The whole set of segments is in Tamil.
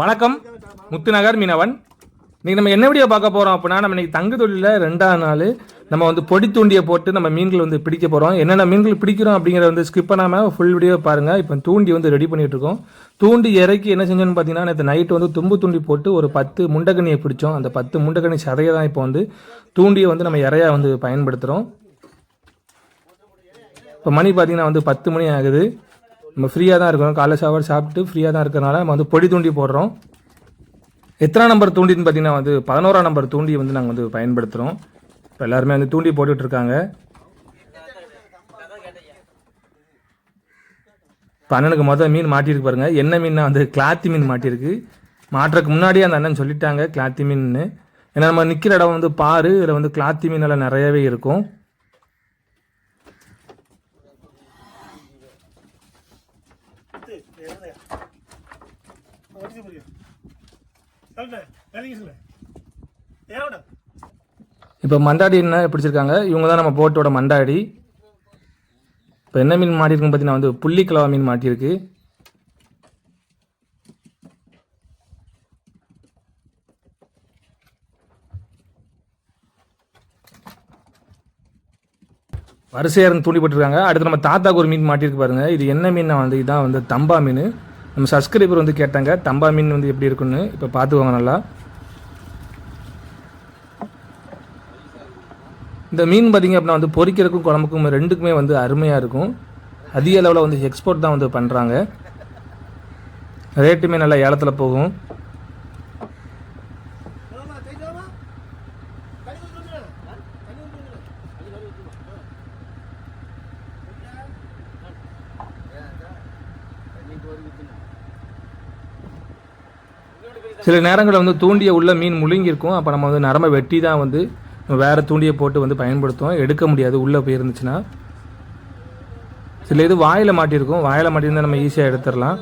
வணக்கம். முத்துநகர் மீனவன். இன்றைக்கி நம்ம என்ன வீடியோ பார்க்க போகிறோம் அப்படின்னா நம்ம இன்றைக்கி தங்கு தொழிலில் ரெண்டாவது நாள் நம்ம வந்து பொடி தூண்டியை போட்டு நம்ம மீன்கள் வந்து பிடிக்க போகிறோம் என்னென்ன மீன்கள் பிடிக்கிறோம் அப்படிங்கிறத வந்து ஸ்கிப் பண்ணாமல் ஃபுல் வீடியோ பாருங்கள் இப்போ தூண்டி வந்து ரெடி பண்ணிகிட்ருக்கோம் தூண்டி இறக்கி என்ன செஞ்சோன்னு பார்த்தீங்கன்னா நேற்று நைட்டு வந்து தும்பு தூண்டி போட்டு ஒரு பத்து முண்டகனியை பிடிச்சோம். அந்த பத்து முண்டகனி சதையை தான் இப்போ வந்து தூண்டியை வந்து நம்ம இறையாக வந்து பயன்படுத்துகிறோம் இப்போ மணி பார்த்தீங்கன்னா வந்து பத்து மணி ஆகுது. நம்ம ஃப்ரீயாக தான் இருக்கோம் காலை சாப்பாடு சாப்பிட்டு ஃப்ரீயாக தான் இருக்கிறனால நம்ம வந்து பொடி தூண்டி போடுறோம். எத்தனை நம்பர் தூண்டின்னு பார்த்தீங்கன்னா வந்து பதினோராம் நம்பர் தூண்டி வந்து நாங்கள் வந்து பயன்படுத்துகிறோம் இப்போ எல்லாருமே வந்து தூண்டி போட்டுட்ருக்காங்க இப்போ அண்ணனுக்கு மொதல் மீன் மாட்டியிருக்கு பாருங்க. என்ன மீன்னா வந்து கிளாத்தி மீன் மாட்டியிருக்கு. மாட்டுறதுக்கு முன்னாடியே அந்த அண்ணன் சொல்லிட்டாங்க கிளாத்தி மீன்னு. ஏன்னா நம்ம நிற்கிற இடம் வந்து பாரு இதில் வந்து கிளாத்தி மீன் எல்லாம் நிறையவே இருக்கும். இப்போ மண்டாடி என்ன பிடிச்சிருக்காங்க? இவங்க தான் நம்ம போட்டோட மண்டாடி. இப்போ என்ன மீன் மாட்டிருக்குன்னு பார்த்தீங்கன்னா வந்து புள்ளி கலவா மீன் மாட்டியிருக்கு. வரிசையாக இருந்து தூண்டிப்பட்டிருக்காங்க அடுத்து நம்ம தாத்தாக்கு ஒரு மீன் மாட்டியிருக்கு பாருங்க. இது என்ன மீன் வந்து இதான் வந்து தம்பா மீன். நம்ம சப்ஸ்கிரைபர் வந்து கேட்டாங்க தம்பா மீன் வந்து எப்படி இருக்குன்னு. இப்போ பார்த்துக்கோங்க நல்லா. இந்த மீன் பார்த்தீங்க அப்படின்னா வந்து பொறிக்கிறதுக்கும் குழம்புக்கும் ரெண்டுக்குமே வந்து அருமையாக இருக்கும். அதிக அளவில் வந்து எக்ஸ்போர்ட் தான் வந்து பண்ணுறாங்க ரேட்டுமே நல்லா ஏலத்தில் போகும். சில நேரங்களில் வந்து தூண்டிய உள்ள மீன் முழுங்கியிருக்கும். அப்போ நம்ம வந்து நரம்பை வெட்டி தான் வந்து வேறு தூண்டியை போட்டு வந்து பயன்படுத்துவோம். எடுக்க முடியாது. உள்ளே போயிருந்துச்சுன்னா. சில இது வாயில் மாட்டியிருக்கும். வாயில் மாட்டியிருந்தால் நம்ம ஈஸியாக எடுத்துடலாம்.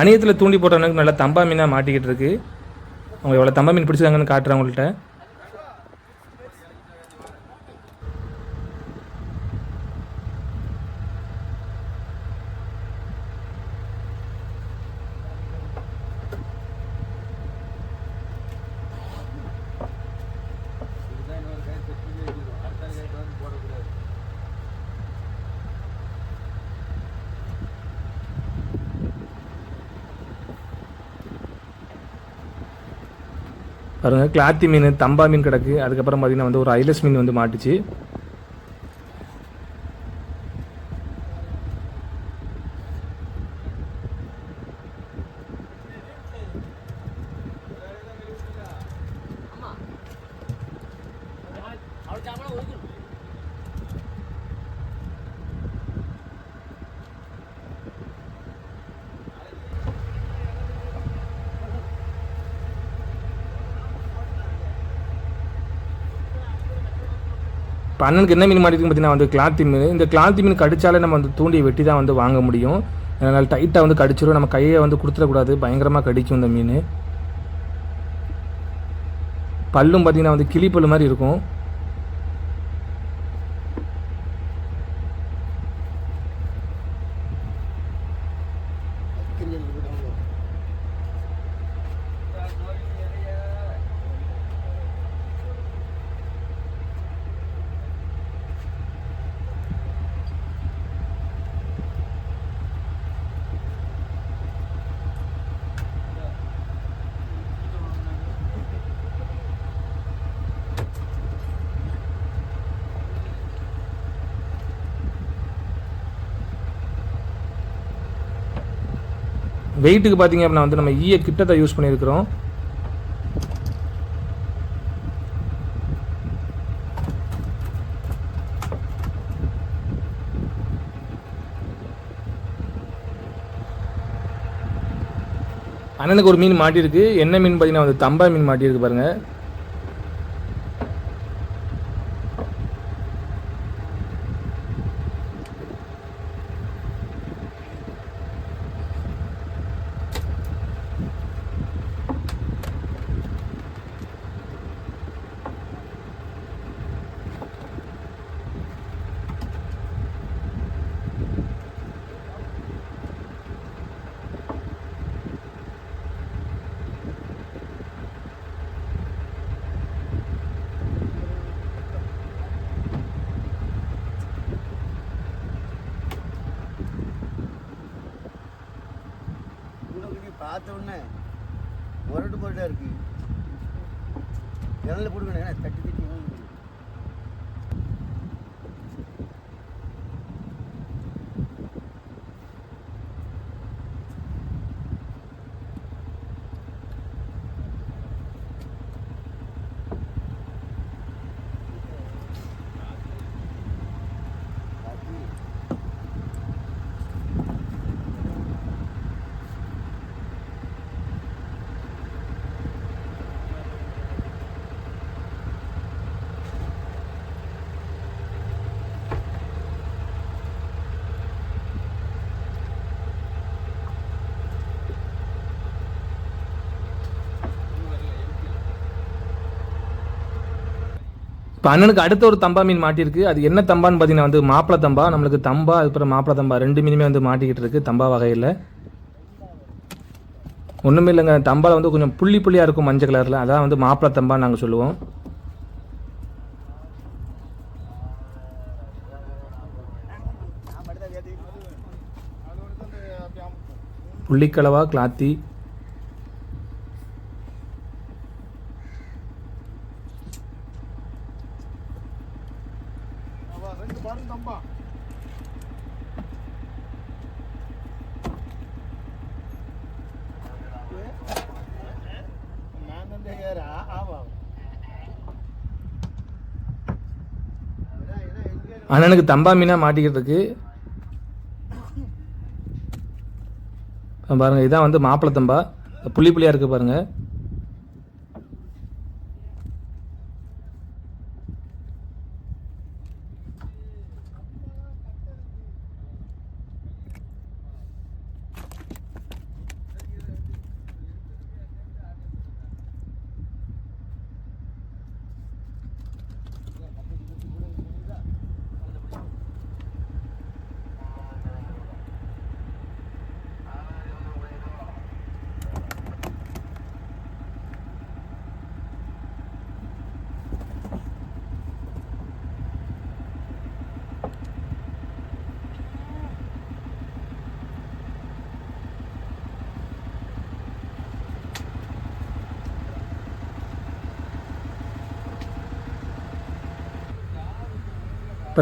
அணியத்தில் தூண்டி போட்டவனுக்கு நல்லா தம்பா மீனாக மாட்டிக்கிட்டு இருக்கு. அவங்க எவ்வளோ தம்பா மீன் பிடிச்சிருக்காங்கன்னு காட்டுறேன் அவங்கள்ட்ட பாருங்க கிளாத்தி மீன் தம்பா மீன் கிடக்கு. அதுக்கப்புறம் பார்த்திங்கன்னா வந்து ஒரு ஐலஸ் மீன் வந்து மாட்டுச்சு. இப்போ அண்ணனுக்கு என்ன மீன் மாட்டிருக்கு பார்த்தீங்கன்னா வந்து கிளாத்தி மீன். இந்த கிளாத்தி மீன் கடிச்சாலே நம்ம வந்து தூண்டியை வெட்டி தான் வந்து வாங்க முடியும். அதனால் டைட்டாக வந்து கடிச்சிடும் நம்ம கையை வந்து கொடுத்துடக்கூடாது. பயங்கரமாக கடிக்கும் இந்த மீன். பல்லும் பார்த்தீங்கன்னா வந்து கிளி பல்லு மாதிரி இருக்கும். வெயிட்டுக்கு பார்த்தீங்க அப்படின்னா வந்து நம்ம ஈய கிட்டத்தை யூஸ் பண்ணியிருக்கிறோம். அண்ணனுக்கு ஒரு மீன் மாட்டியிருக்கு. என்ன மீன் பார்த்தீங்கன்னா வந்து தம்பா மீன் மாட்டியிருக்கு பாருங்கள் பாருங்க பார்த்த உடனே முரட்டு முரட்டாக இருக்கு. ஜன்னல போட்டுக்கணும் தட்டி தட்டி இப்போ அண்ணனுக்கு அடுத்த ஒரு தம்பா மீன் மாட்டியிருக்கு. அது என்ன தம்பான்னு பார்த்தீங்கன்னா வந்து மாப்பிள தம்பா நம்மளுக்கு தம்பா அதுக்கப்புறம் மாப்பிள தம்பா ரெண்டு மீனுமே வந்து மாட்டிக்கிட்டு இருக்கு தம்பா வகையில் ஒன்றுமே இல்லைங்க தம்பாவில் வந்து கொஞ்சம் புள்ளி புள்ளியாக இருக்கும் மஞ்சள் கலரில். அதான் வந்து மாப்பிள தம்பான்னு நாங்கள் சொல்லுவோம். புள்ளிக்கலவா கிளாத்தி? ரெண்டு பாருங்க தம்பா. நான் வந்து ஆமா. அண்ணனுக்கு தம்பா மீனாக மாட்டிக்கிறதுக்கு. பாருங்க இதான் வந்து மாப்பிள தம்பா. புள்ளி புள்ளியாக இருக்கு பாருங்க.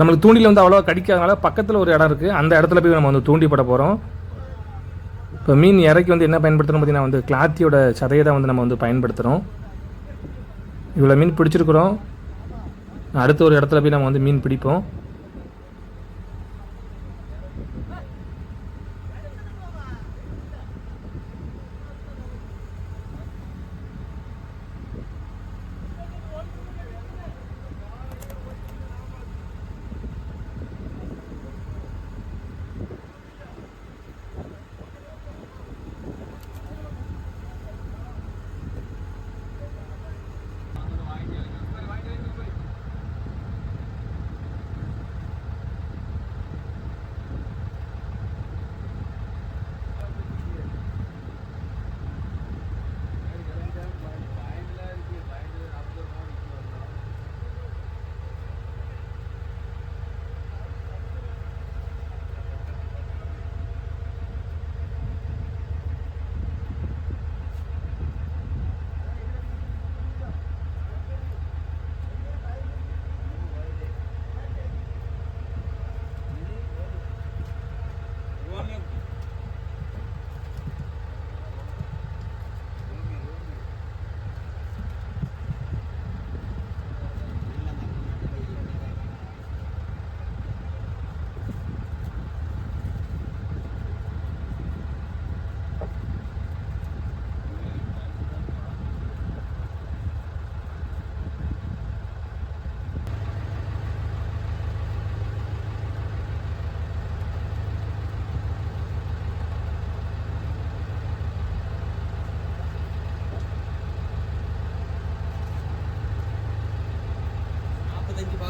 இப்போ நம்மளுக்கு தூண்டில் வந்து அவ்வளோவா கடிக்காதனால பக்கத்தில் ஒரு இடம் இருக்குது அந்த இடத்துல போய் நம்ம வந்து தூண்டி போட போகிறோம் இப்போ மீன் இறக்கி வந்து என்ன பயன்படுத்துகிறோம் பார்த்தீங்கன்னா வந்து கிளாத்தியோட சதையை தான் வந்து நம்ம வந்து பயன்படுத்துகிறோம் இவ்வளோ மீன் பிடிச்சிருக்கிறோம். அடுத்த ஒரு இடத்துல போய் நம்ம வந்து மீன் பிடிப்போம்.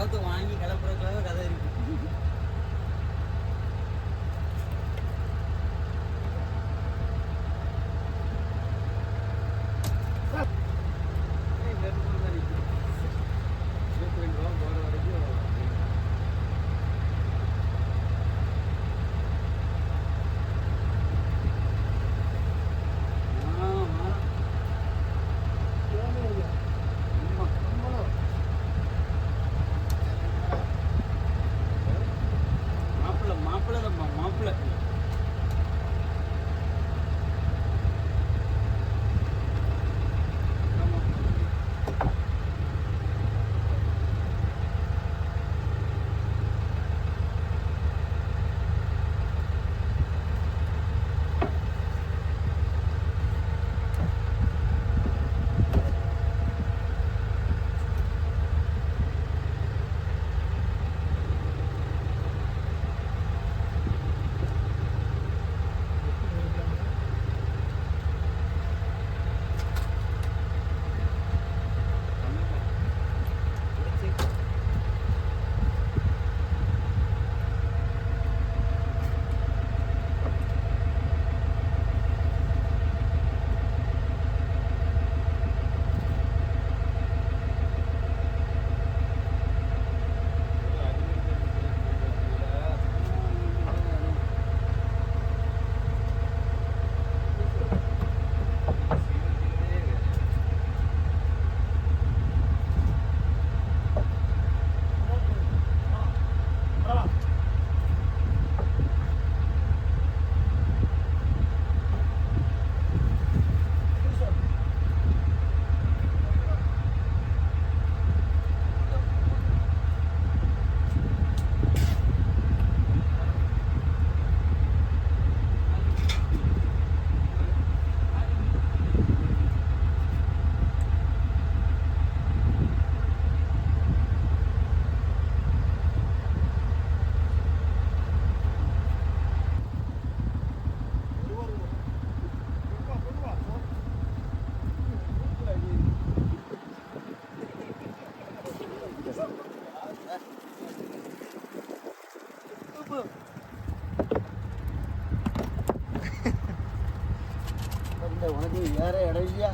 நாற்பத்தஞ்சு வாங்கி கிளப்புறதுக்காக கதை இருக்கு. உனக்கு வேற இடம் இல்லையா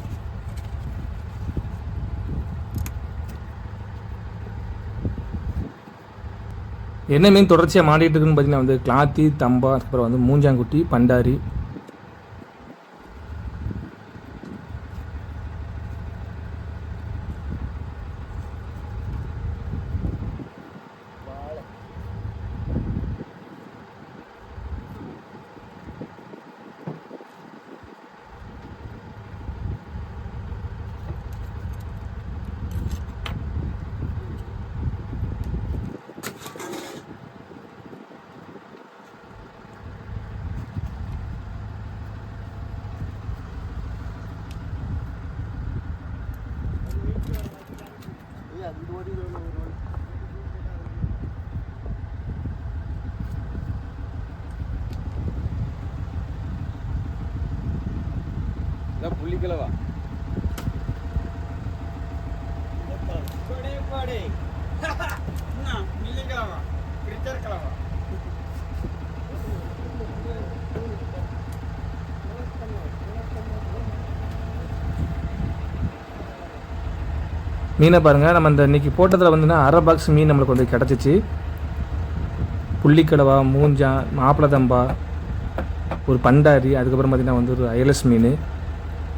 என்ன மீன் தொடர்ச்சியாக மாடிட்டு இருக்குன்னு பார்த்தீங்கன்னா வந்து கிளாத்தி தம்பா அதுக்கப்புறம் வந்து மூஞ்சாங்குட்டி பண்டாரி புள்ளிக்கிழவா மீனை பாருங்கள் நம்ம இந்த இன்னைக்கு போட்டதில் வந்துன்னா அரை பாக்ஸ் மீன் நம்மளுக்கு வந்து கிடச்சிச்சு. புள்ளிக்கடவா மூஞ்சா மாப்பிள தம்பா ஒரு பண்டாரி அதுக்கப்புறம் பார்த்திங்கன்னா வந்து ஒரு அயலஸ் மீன்.